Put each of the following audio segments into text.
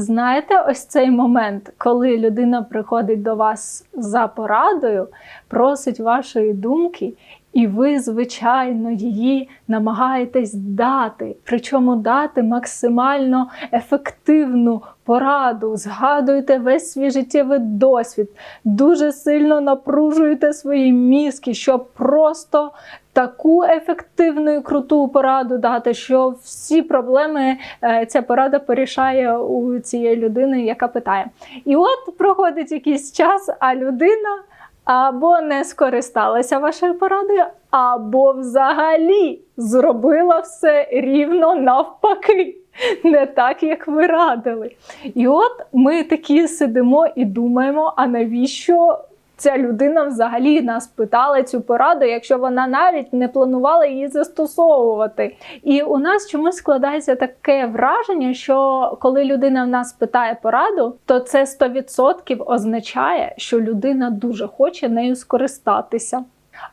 Знаєте, ось цей момент, коли людина приходить до вас за порадою, просить вашої думки, і ви, звичайно, її намагаєтесь дати, причому дати максимально ефективну пораду, згадуєте весь свій життєвий досвід, дуже сильно напружуєте свої мізки, щоб просто таку ефективну і круту пораду дати, що всі проблеми е, ця порада порішає у цієї людини, яка питає. І от проходить якийсь час, а людина або не скористалася вашою порадою, або взагалі зробила все рівно навпаки. Не так, як ви радили. І от ми такі сидимо і думаємо, а навіщо ця людина взагалі нас питала цю пораду, якщо вона навіть не планувала її застосовувати. І у нас чомусь складається таке враження, що коли людина в нас питає пораду, то це 100% означає, що людина дуже хоче нею скористатися.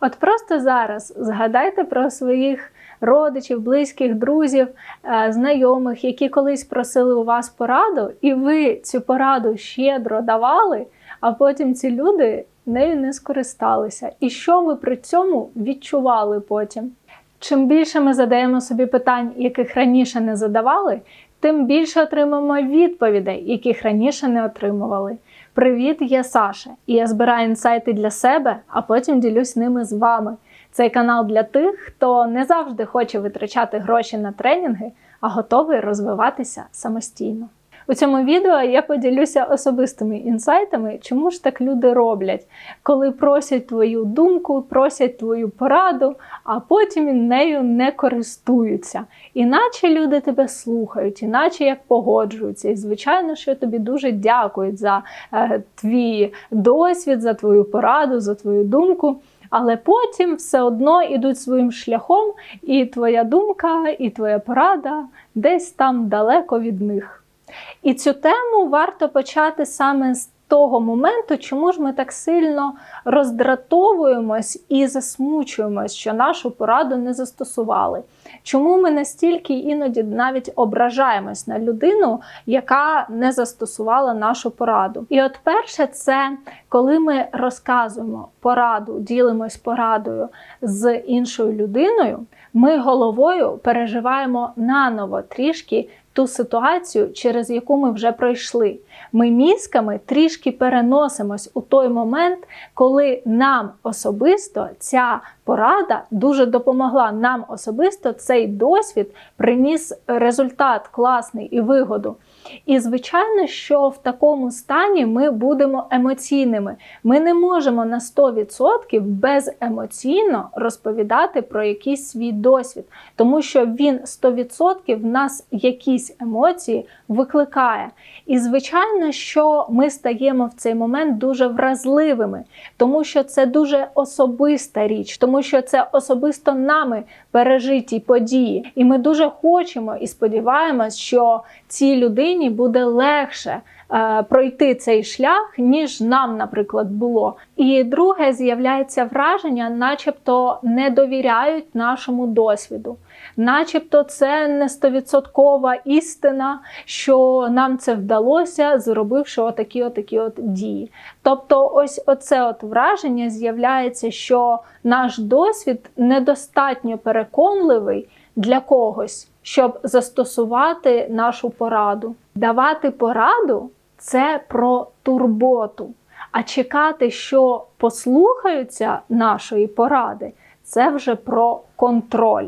От просто зараз згадайте про своїх родичів, близьких, друзів, е, знайомих, які колись просили у вас пораду, і ви цю пораду щедро давали, а потім ці люди нею не скористалися. І що ви при цьому відчували потім? Чим більше ми задаємо собі питань, яких раніше не задавали, тим більше отримаємо відповідей, яких раніше не отримували. Привіт, я Саша, і я збираю інсайти для себе, а потім ділюсь ними з вами. Цей канал для тих, хто не завжди хоче витрачати гроші на тренінги, а готовий розвиватися самостійно. У цьому відео я поділюся особистими інсайтами, чому ж так люди роблять, коли просять твою думку, просять твою пораду, а потім нею не користуються. Іначе люди тебе слухають, іначе як погоджуються. І, звичайно, що тобі дуже дякують за е, твій досвід, за твою пораду, за твою думку. Але потім все одно йдуть своїм шляхом, і твоя думка, і твоя порада десь там далеко від них. І цю тему варто почати саме з того моменту, чому ж ми так сильно роздратовуємось і засмучуємось, що нашу пораду не застосували. Чому ми настільки іноді навіть ображаємось на людину, яка не застосувала нашу пораду? І от перше, це коли ми розказуємо пораду, ділимось порадою з іншою людиною, ми головою переживаємо наново трішки ту ситуацію, через яку ми вже пройшли. Ми мізками трішки переносимось у той момент, коли нам особисто ця порада дуже допомогла. Нам особисто цей досвід приніс результат класний і вигоду. І, звичайно, що в такому стані ми будемо емоційними. Ми не можемо на 100% беземоційно розповідати про якийсь свій досвід, тому що він 100% в нас якісь емоції викликає. І, звичайно, що ми стаємо в цей момент дуже вразливими, тому що це дуже особиста річ, тому що це особисто нами пережиті події. І ми дуже хочемо і сподіваємось, що цій людині буде легше. Е, пройти цей шлях, ніж нам, наприклад, було. І друге, з'являється враження, начебто не довіряють нашому досвіду, начебто це не стовідсоткова істина, що нам це вдалося, зробивши отакі отакі от дії. Тобто, ось оце от враження з'являється, що наш досвід недостатньо переконливий для когось, щоб застосувати нашу пораду. Давати пораду це про турботу. А чекати, що послухаються нашої поради, це вже про контроль.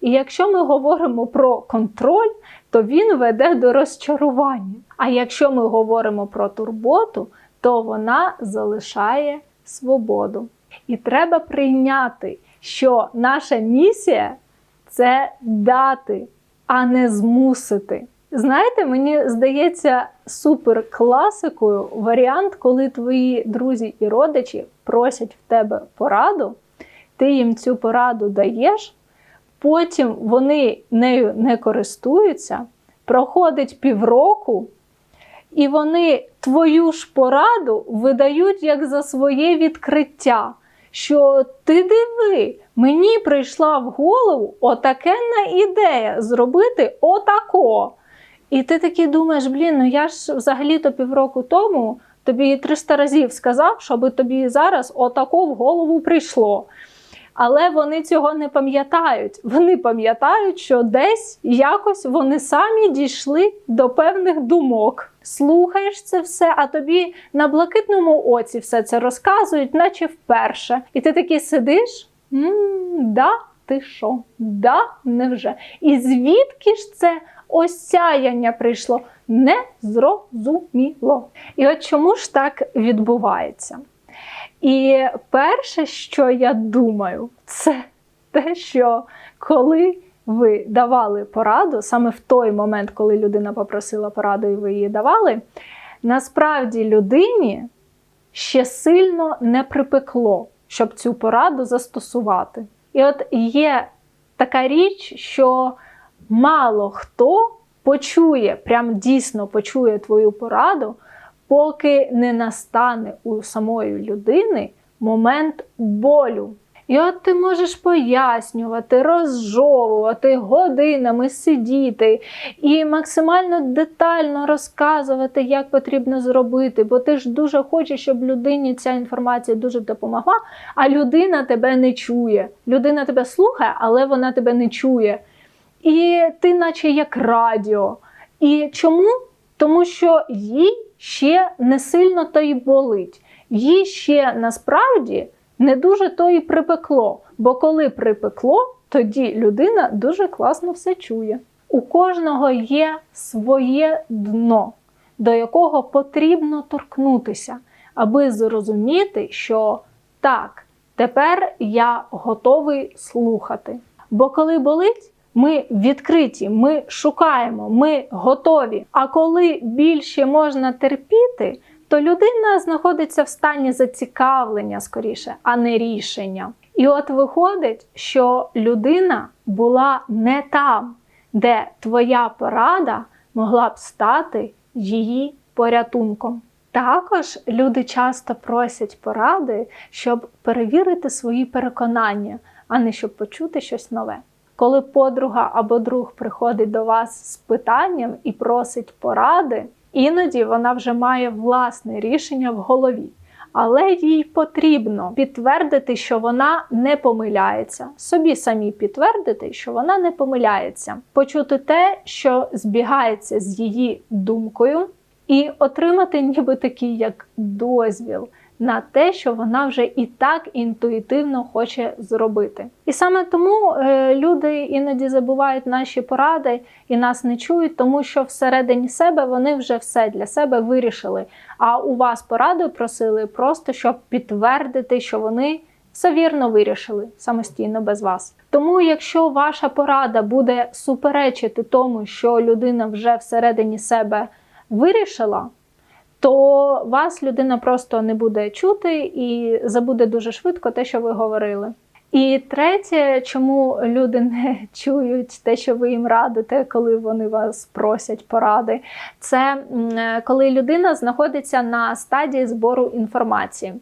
І якщо ми говоримо про контроль, то він веде до розчарування. А якщо ми говоримо про турботу, то вона залишає свободу. І треба прийняти, що наша місія це дати, а не змусити. Знаєте, мені здається супер класикою варіант, коли твої друзі і родичі просять в тебе пораду, ти їм цю пораду даєш, потім вони нею не користуються, проходить півроку, і вони твою ж пораду видають як за своє відкриття. Що ти диви, мені прийшла в голову отакенна ідея зробити отако. І ти такий думаєш, блін, ну я ж взагалі-то півроку тому тобі 300 разів сказав, щоб тобі зараз отако в голову прийшло. Але вони цього не пам'ятають. Вони пам'ятають, що десь якось вони самі дійшли до певних думок. Слухаєш це все, а тобі на блакитному оці все це розказують, наче вперше. І ти такий сидиш? М, да, ти що? Да, невже? І звідки ж це осяяння прийшло? Незрозуміло. І от чому ж так відбувається? І перше, що я думаю, це те, що коли ви давали пораду, саме в той момент, коли людина попросила пораду і ви її давали, насправді людині ще сильно не припекло, щоб цю пораду застосувати. І от є така річ, що мало хто почує, прям дійсно почує твою пораду, поки не настане у самої людини момент болю. І от ти можеш пояснювати, розжовувати, годинами сидіти і максимально детально розказувати, як потрібно зробити, бо ти ж дуже хочеш, щоб людині ця інформація дуже допомогла, а людина тебе не чує. Людина тебе слухає, але вона тебе не чує. І ти, наче як радіо. І чому? Тому що їй ще не сильно то й болить. Їй ще насправді не дуже то і припекло. Бо коли припекло, тоді людина дуже класно все чує. У кожного є своє дно, до якого потрібно торкнутися, аби зрозуміти, що так, тепер я готовий слухати. Бо коли болить, ми відкриті, ми шукаємо, ми готові. А коли більше можна терпіти, то людина знаходиться в стані зацікавлення скоріше, а не рішення. І от виходить, що людина була не там, де твоя порада могла б стати її порятунком. Також люди часто просять поради, щоб перевірити свої переконання, а не щоб почути щось нове. Коли подруга або друг приходить до вас з питанням і просить поради, іноді вона вже має власне рішення в голові. Але їй потрібно підтвердити, що вона не помиляється. Собі самі підтвердити, що вона не помиляється, почути те, що збігається з її думкою, і отримати ніби такий як дозвіл на те, що вона вже і так інтуїтивно хоче зробити. І саме тому е, люди іноді забувають наші поради і нас не чують, тому що всередині себе вони вже все для себе вирішили. А у вас поради просили просто, щоб підтвердити, що вони все вірно вирішили самостійно без вас. Тому, якщо ваша порада буде суперечити тому, що людина вже всередині себе вирішила то вас людина просто не буде чути і забуде дуже швидко те, що ви говорили. І третє, чому люди не чують те, що ви їм радите, коли вони вас просять поради, це коли людина знаходиться на стадії збору інформації.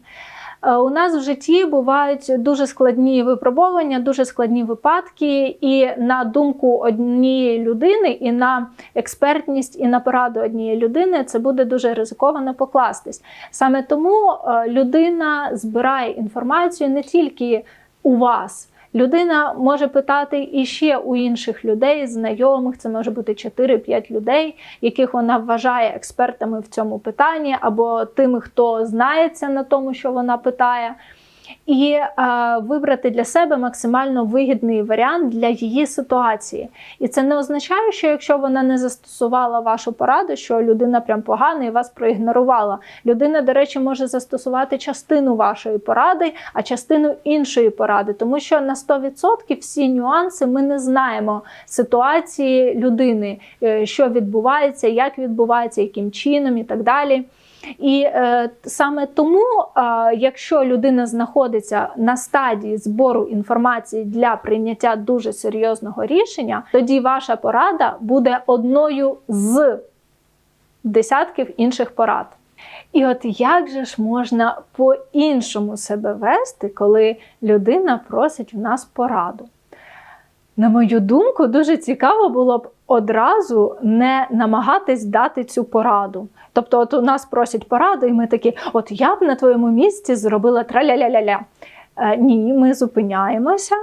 Е, у нас в житті бувають дуже складні випробування, дуже складні випадки, і на думку однієї людини, і на експертність, і на пораду однієї людини це буде дуже ризиковано покластись. Саме тому е, людина збирає інформацію не тільки у вас. Людина може питати і ще у інших людей, знайомих, це може бути 4-5 людей, яких вона вважає експертами в цьому питанні, або тими, хто знається на тому, що вона питає і вибрати для себе максимально вигідний варіант для її ситуації. І це не означає, що якщо вона не застосувала вашу пораду, що людина прям погана і вас проігнорувала. Людина, до речі, може застосувати частину вашої поради, а частину іншої поради, тому що на 100% всі нюанси ми не знаємо ситуації людини, е, що відбувається, як відбувається, яким чином і так далі. І е, саме тому, е, якщо людина знаходиться на стадії збору інформації для прийняття дуже серйозного рішення, тоді ваша порада буде одною з десятків інших порад. І от як же ж можна по-іншому себе вести, коли людина просить в нас пораду? На мою думку, дуже цікаво було б одразу не намагатись дати цю пораду. Тобто, от у нас просять пораду, і ми такі, от я б на твоєму місці зробила траля-ля-ля-ля. Е, ні, ми зупиняємося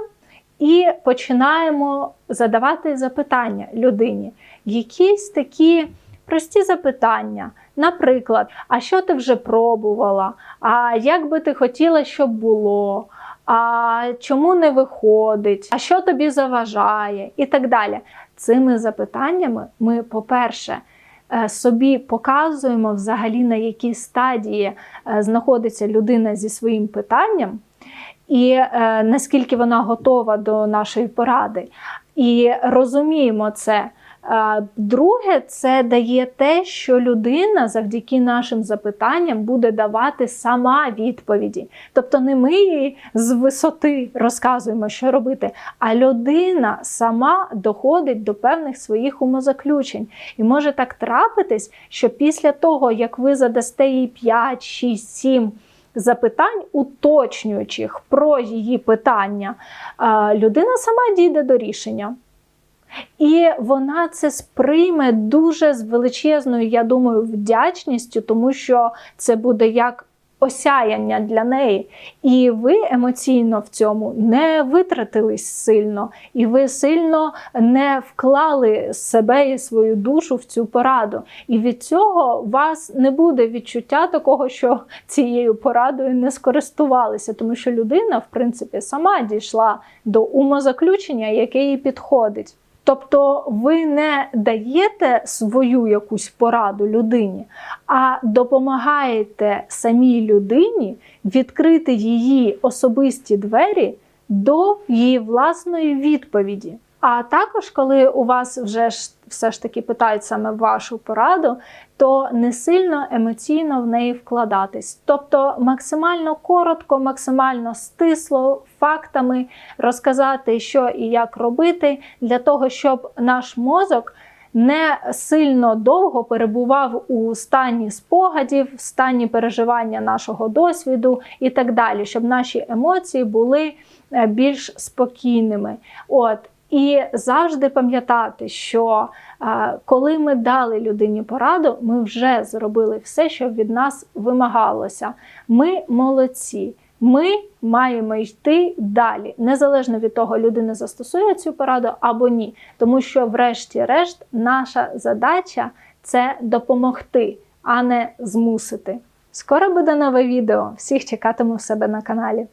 і починаємо задавати запитання людині. Якісь такі прості запитання. Наприклад, а що ти вже пробувала? А як би ти хотіла, щоб було? А чому не виходить? А що тобі заважає? І так далі. Цими запитаннями ми, по-перше, е, собі показуємо взагалі на якій стадії е, знаходиться людина зі своїм питанням, і е, наскільки вона готова до нашої поради. І розуміємо це. Друге, це дає те, що людина завдяки нашим запитанням буде давати сама відповіді. Тобто не ми їй з висоти розказуємо, що робити, а людина сама доходить до певних своїх умозаключень. І може так трапитись, що після того, як ви задасте їй 5, 6, 7 запитань, уточнюючих про її питання, людина сама дійде до рішення. І вона це сприйме дуже з величезною, я думаю, вдячністю, тому що це буде як осяяння для неї. І ви емоційно в цьому не витратились сильно, і ви сильно не вклали себе і свою душу в цю пораду. І від цього у вас не буде відчуття такого, що цією порадою не скористувалися, тому що людина, в принципі, сама дійшла до умозаключення, яке їй підходить. Тобто ви не даєте свою якусь пораду людині, а допомагаєте самій людині відкрити її особисті двері до її власної відповіді. А також, коли у вас вже ж все ж таки питають саме вашу пораду, то не сильно емоційно в неї вкладатись. Тобто максимально коротко, максимально стисло, фактами розказати, що і як робити, для того, щоб наш мозок не сильно довго перебував у стані спогадів, в стані переживання нашого досвіду і так далі, щоб наші емоції були е, більш спокійними. От. І завжди пам'ятати, що е, коли ми дали людині пораду, ми вже зробили все, що від нас вимагалося. Ми молодці. Ми маємо йти далі, незалежно від того, людина застосує цю пораду або ні. Тому що, врешті-решт, наша задача це допомогти, а не змусити. Скоро буде нове відео. Всіх чекатиму в себе на каналі.